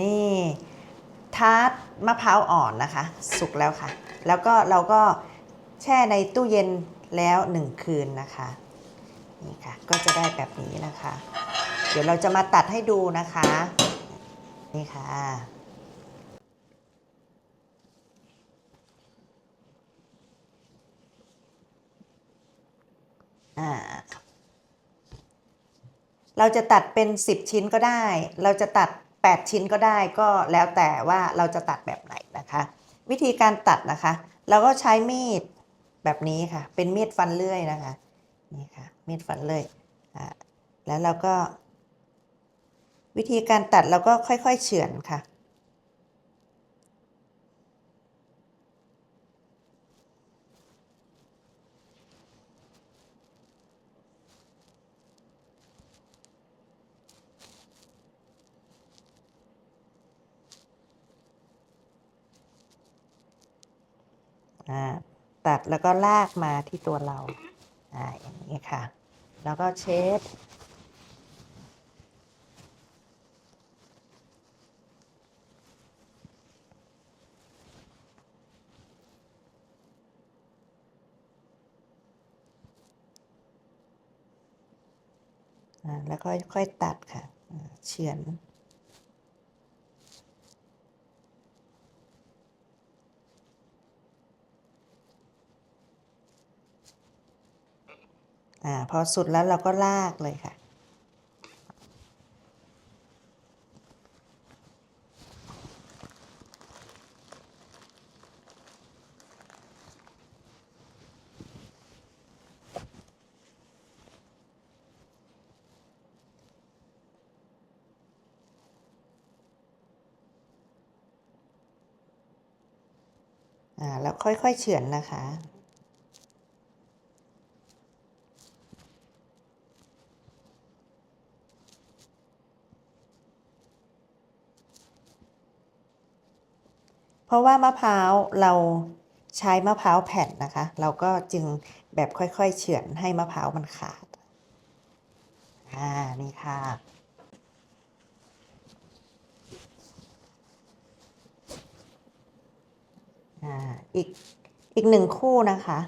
นี่ทาร์ตมะพร้าวอ่อนนะคะ สุกแล้วค่ะ แล้วก็เราก็แช่ในตู้เย็นแล้วหนึ่งคืนนะคะนี่ค่ะก็จะได้แบบนี้นะคะ เดี๋ยวเราจะมาตัดให้ดูนะคะ นี่ค่ะเราจะตัดเป็น 10 ชิ้นก็ได้ เราจะตัด 8 ชิ้นก็ได้ก็แล้วแต่ว่าเราจะตัดแบบไหนนะคะ วิธีการตัดนะคะ เราก็ใช้มีดแบบนี้ค่ะ เป็นมีดฟันเลื่อยนะคะนี่ค่ะมีดฟันเลื่อยอ่าแล้วเราก็ วิธีการตัดเราก็ค่อยๆเฉือนค่ะ ตัดแล้วก็ลากมาที่ตัวเราอ่าอย่างนี้ค่ะ แล้วก็เช็ดแล้วก็ค่อยตัดค่ะ เฉือน อ่าพอสุดแล้วเราก็ลากเลยค่ะ อ่า แล้วค่อยๆเฉือนนะคะ ราะว่ามะพร้าวเราใช้มะพร้าวแผ่นนะคะ เราก็จึงแบบค่อยๆเฉือนให้มะพร้าวมันขาด อ่า นี่ค่ะ อ่า อีกอีกหนึ่งคู่นะคะ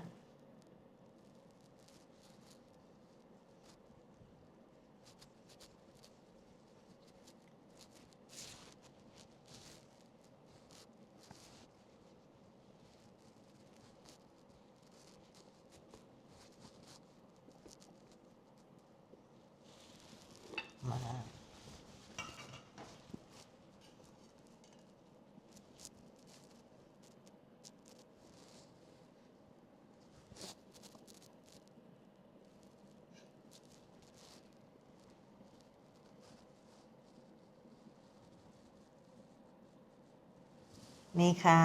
นี่ค่ะ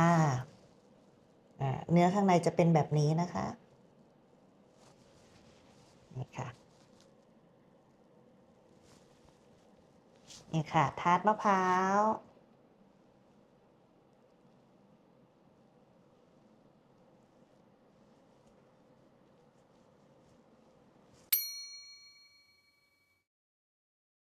เนื้อข้างในจะเป็นแบบนี้นะคะ นี่ค่ะ นี่ค่ะ ทาร์ตมะพร้าว